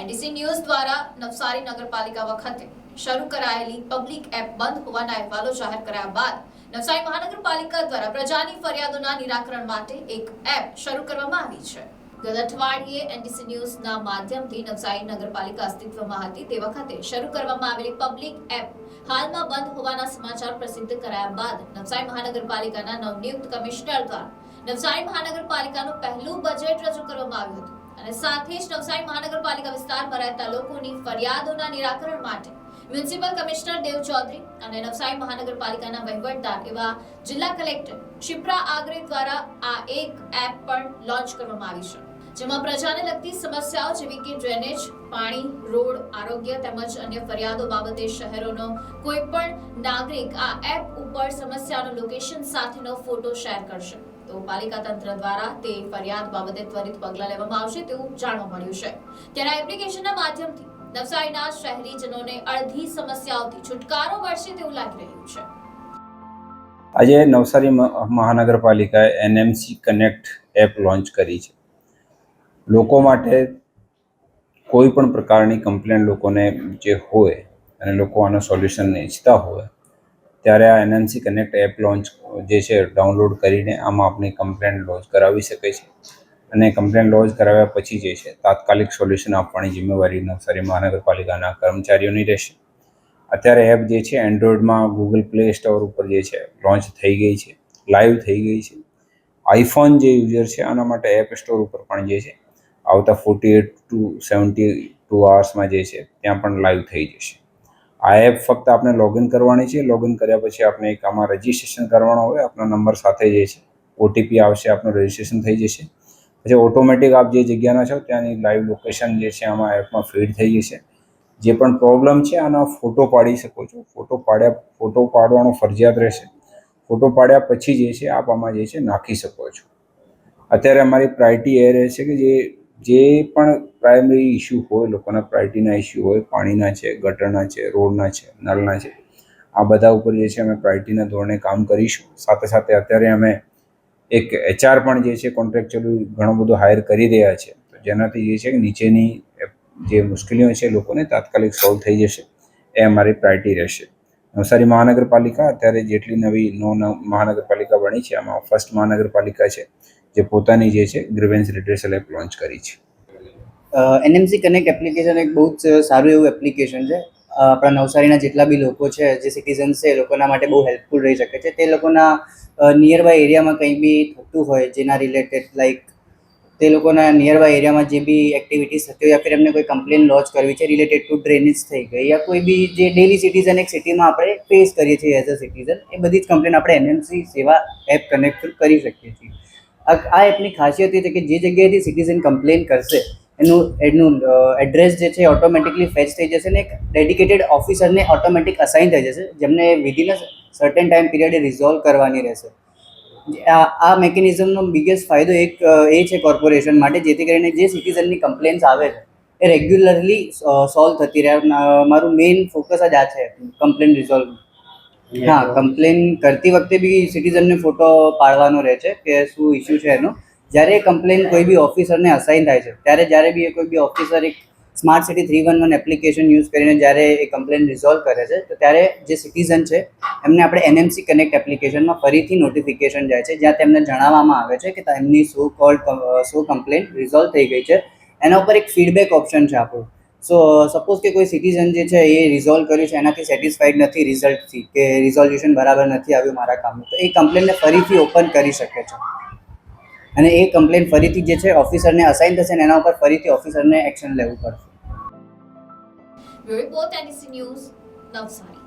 NDC news દ્વારા નવસારી નગરપાલિકા વખતે શરૂ કરાયેલી પબ્લિક એપ બંધ હોવાના અહેવાલો જાહેર કર્યા બાદ નવસારી મહાનગરપાલિકા દ્વારા પ્રજાની ફરિયાદોના નિરાકરણ માટે એક એપ શરૂ કરવામાં આવી છે. ગત અઠવાડિયે એનડીસી ન્યૂઝના માધ્યમથી નવસારી નગરપાલિકા અસ્તિત્વમાં હતી. તે વખતે શરૂ કરવામાં આવેલી પબ્લિક એપ હાલમાં બંધ હોવાના સમાચાર પ્રસિદ્ધ કરાયા બાદ નવસારી મહાનગરપાલિકાના નવનિયુક્ત કમિશનર દ્વારા નવસારી મહાનગરપાલિકાનું પહેલું બજેટ રજૂ કરવામાં આવ્યું હતું. અને સાથે જ નવસારી મહાનગરપાલિકા વિસ્તારમાં રહેતા લોકોની ફરિયાદોના નિરાકરણ માટે મ્યુનિસિપલ કમિશનર દેવ ચૌધરી અને નવસારી મહાનગરપાલિકાના વહીવટદાર એવા જિલ્લા કલેક્ટર શિપ્રા આગરે દ્વારા આ એક એપ પણ લોન્ચ કરવામાં આવી છે. જેમાં પ્રજાને લગતી સમસ્યાઓ જેવી કે ડ્રેનેજ, પાણી, રોડ, આરોગ્ય તેમજ અન્ય ફરિયાદો બાબતે શહેરોનો કોઈ પણ નાગરિક આ એપ ઉપર સમસ્યાનું લોકેશન સાથેનો ફોટો શેર કરશે. તો પાલિકા તંત્ર દ્વારા તે ફરિયાદ બાબતે ત્વરિત પગલાં લેવામાં આવશે તેવું જાણવા મળ્યું છે. ત્યારે એપ્લિકેશનના માધ્યમથી નવસારીના શહેરીજનોને અડધી સમસ્યાઓથી છુટકારો મળશે તેવું લાગી રહ્યું છે. આજે નવસારી મહાનગરપાલિકાએ એનએમસી કનેક્ટ એપ લોન્ચ કરી છે. લોકો માટે કોઈ પણ પ્રકારની કમ્પ્લેન લોકોને જે હોય અને લોકો આનો સોલ્યુશન ઈચ્છતા હોય ત્યારે આ એનએમસી કનેક્ટ એપ લોન્ચ જે છે ડાઉનલોડ કરીને આમાં આપણી કમ્પ્લેન લોન્ચ કરાવી શકે છે. અને કમ્પ્લેન લોન્ચ કરાવ્યા પછી જે છે તાત્કાલિક સોલ્યુશન આપવાની જિમ્મેવારી નવસારી મહાનગરપાલિકાના કર્મચારીઓની રહેશે. અત્યારે એપ જે છે એન્ડ્રોઈડમાં ગૂગલ પ્લે સ્ટોર ઉપર જે છે લોન્ચ થઈ ગઈ છે, લાઈવ થઈ ગઈ છે. આઈફોન જે યુઝર છે આના માટે એપ સ્ટોર ઉપર પણ જે છે આવતા forty eight to seventy two આવર્સમાં જે છે ત્યાં પણ લાઈવ થઈ જશે. આ એપ ફક્ત આપણે લોગિન કરવાની છે. લોગિન કર્યા પછી આપણે એક આમાં રજિસ્ટ્રેશન કરવાનો હોય. આપનો નંબર સાથે જે છે ઓટીપી આવશે, આપનું રજિસ્ટ્રેશન થઈ જશે. પછી ઓટોમેટિક આપ જે જગ્યાના છો, ત્યાંની લાઈવ લોકેશન જે છે, આમાં એપમાં ફીડ થઈ જશે. જે પણ પ્રોબ્લેમ છે, આનો ફોટો પાડી શકો છો. ફોટો પાડ્યા ફોટો પાડવાનો ફરજિયાત રહેશે. ફોટો પાડ્યા પછી જે છે, આપ આમાં જે છે, નાખી શકો છો. અત્યારે અમારી પ્રાયોરિટી એ રહે છે કે જે જે પણ પ્રાઇમરી ઇસ્યુ હોય, લોકોના પ્રાયોરિટીના ઇસ્યુ હોય, પાણીના છે, ગટરના છે, રોડના છે, નળના છે, આ બધા ઉપર જે છે અમે પ્રાયોરિટીના ધોરણે કામ કરીશું. સાથે સાથે અત્યારે અમે એક એચઆર પણ જે છે કોન્ટ્રાક્ચ્યુઅલી ઘણો બધો હાયર કરી રહ્યા છે. તો જેનાથી જે છે નીચેની જે મુશ્કેલીઓ છે લોકોને તાત્કાલિક સોલ્વ થઈ જશે. એ અમારી પ્રાયોરિટી રહેશે. નવસારી મહાનગરપાલિકા અત્યારે જેટલી નવી ન- મહાનગરપાલિકા બની છે, આમાં ફર્સ્ટ મહાનગરપાલિકા છે. જે પોતાની જે છે ગ્રીવેન્સ રિડ્રેસલ એપ લોન્ચ કરી છે. એનએમસી કનેક્ટ એપ્લિકેશન એક બહુ જ સારું એવું એપ્લિકેશન છે. આપણા નવસારીના જેટલા બી લોકો છે, જે સિટીઝન્સ છે, એ લોકોના માટે બહુ હેલ્પફુલ રહી શકે છે. તે લોકોના નિયર બાય એરિયામાં કંઈ બી થતું હોય, જેના રિલેટેડ લાઈક તે લોકોના નિયર બાય એરિયામાં જે બી એક્ટિવિટીઝ થતી હોય, યા ફિર એમને કોઈ કમ્પ્લેન લોન્ચ કરવી છે રિલેટેડ ટુ ડ્રેનેજ થઈ ગઈ, યા કોઈ બી જે ડેલી સિટીઝન એક સિટીમાં આપણે ફેસ કરીએ છીએ એઝ અ સિટીઝન એ બધી જ કમ્પ્લેન આપણે એનએમસી સેવા એપ કનેક્ટ કરી શકીએ છીએ. આ એપની ખાસિયત એ છે કે જે જગ્યાએથી સિટીઝન કમ્પ્લેન કરશે, એનું એનું એડ્રેસ જે છે ઓટોમેટિકલી ફેચ થઈ જશે ને એક ડેડિકેટેડ ઓફિસરને ઓટોમેટિક અસાઇન થઈ જશે, જેમને વિધિન અ સર્ટેન ટાઈમ પીરિયડે રિઝોલ્વ કરવાની રહેશે. આ આ મેકેનિઝમનો બિગેસ્ટ ફાયદો એક એ છે કોર્પોરેશન માટે, જેથી કરીને જે સિટીઝનની કમ્પ્લેન્સ આવે છે, એ રેગ્યુલરલી સોલ્વ થતી રહે. મારું મેઇન ફોકસ જ આ છે કમ્પ્લેન રિઝોલ્વ હા કમ્પ્લેન કરતી વખતે બી સિટીઝનને ફોટો પાડવાનો રહે છે કે શું ઇસ્યુ છે એનો. જ્યારે કમ્પ્લેન કોઈ બી ઓફિસરને અસાઇન થાય છે ત્યારે જ્યારે બી એ કોઈ બી ઓફિસર એક smart city three one one application use કરીને જ્યારે એ કમ્પ્લેન રિઝોલ્વ કરે છે તો ત્યારે જે સિટીઝન છે એમને આપણે એનએમસી કનેક્ટ એપ્લિકેશનમાં ફરીથી નોટિફિકેશન જાય છે જ્યાં તેમને જણાવવામાં આવે છે કે એમની so called so complain resolve થઈ ગઈ છે. એના ઉપર એક ફીડબેક ઓપ્શન છે આપણું. સો સપોઝ કે કોઈ સિટીઝન જે છે એ રિઝોલ્વ કર્યું છે, એનાથી સેટિસ્ફાઈડ નથી રિઝલ્ટથી કે રિઝોલ્યુશન બરાબર નથી આવ્યું મારા કામનું, તો એ કમ્પ્લેનને ફરીથી ઓપન કરી શકે છે. અને એ કમ્પ્લેન ફરીથી જે છે ઓફિસરને અસાઇન થશે અને એના ઉપર ફરીથી ઓફિસરને એક્શન લેવું પડશે. નવસારી.